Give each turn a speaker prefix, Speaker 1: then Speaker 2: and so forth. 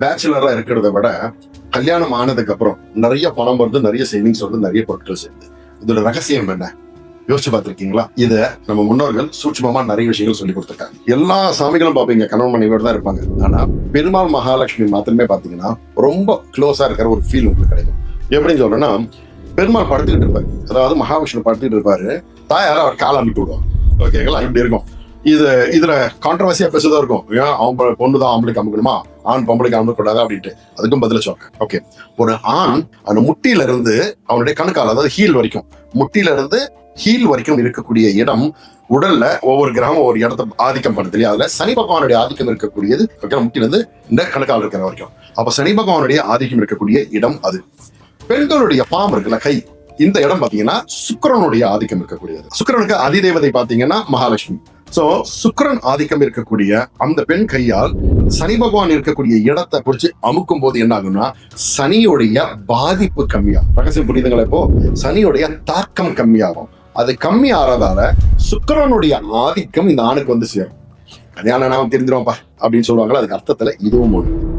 Speaker 1: பேச்சுலரா இருக்கிறத விட கல்யாணம் ஆனதுக்கு அப்புறம் நிறைய பணம் வருது நிறைய சேவிங்ஸ் வருது நிறைய பொருட்கள் சேர்ந்து. இதோட ரகசியம் என்ன? யோசிச்சு பார்த்துருக்கீங்களா? இதை நம்ம முன்னோர்கள் சூட்சமமா நிறைய விஷயங்கள் சொல்லி கொடுத்துருக்காங்க. எல்லா சாமிகளும் பார்ப்பீங்க கணவன் மனைவியோட தான் இருப்பாங்க. ஆனா பெருமாள் மகாலட்சுமி மாத்திரமே பார்த்தீங்கன்னா ரொம்ப க்ளோஸா இருக்கிற ஒரு ஃபீல் உங்களுக்கு கிடைக்கும். எப்படின்னு சொல்றேன்னா பெருமாள் படுத்துக்கிட்டு இருப்பாரு. அதாவது மகாவிஷ்ணு படுத்துக்கிட்டு இருப்பாரு. தாயார அவர் காலை விட்டு விடுவாங்க ஓகேங்களா இப்படி இருக்கும். இது இதுல கான்ட்ரவர்சியா பேசுறதா இருக்கும். ஏன் அவன் பொண்ணு தான் ஆம்பளைக்கு அமுக்கணுமா ஆண் பொம்பளைக்கு அமுக்க கூடாது அப்படின்ட்டு. அதுக்கும் பதில சொல்றேன். ஓகே ஒரு ஆண் அந்த முட்டியில இருந்து அவனுடைய கணக்கால் அதாவது ஹீல் வரைக்கும் முட்டியில இருந்து ஹீல் வரைக்கும் இருக்கக்கூடிய இடம் உடல்ல ஒவ்வொரு கிரகம் ஒவ்வொரு இடத்த ஆதிக்கம் பண்ணுது இல்லையா? அதுல சனி பகவானுடைய ஆதிக்கம் இருக்கக்கூடியது ஓகே முட்டில இருந்து இந்த கணக்கால் இருக்கிற வரைக்கும். அப்ப சனி பகவானுடைய ஆதிக்கம் இருக்கக்கூடிய இடம் அது. பெண்களுடைய பாம்பு இருக்குல்ல கை. இந்த இடம் பாத்தீங்கன்னா சுக்கிரனுடைய ஆதிக்கம் இருக்கக்கூடியது. சுக்கரனுக்கு அதிதேவதை பாத்தீங்கன்னா மகாலட்சுமி. சோ சுக்கரன் ஆதிக்கம் இருக்கக்கூடிய அந்த பெண் கையால் சனி பகவான் இருக்கக்கூடிய இடத்தை பிடிச்சி அமுக்கும் போது என்ன ஆகும்னா சனியுடைய பாதிப்பு கம்மியாகும். ரகசியம் புரியுதுங்களா இப்போ? சனியுடைய தாக்கம் கம்மியாகும். அது கம்மி ஆறதால சுக்கரனுடைய ஆதிக்கம் இந்த ஆணுக்கு வந்து சேரும். கல்யாணம் நாம தெரிஞ்சிருவோம்ப்பா அப்படின்னு சொல்லுவாங்களா அதுக்கு அர்த்தத்துல இதுவும் ஒண்ணு.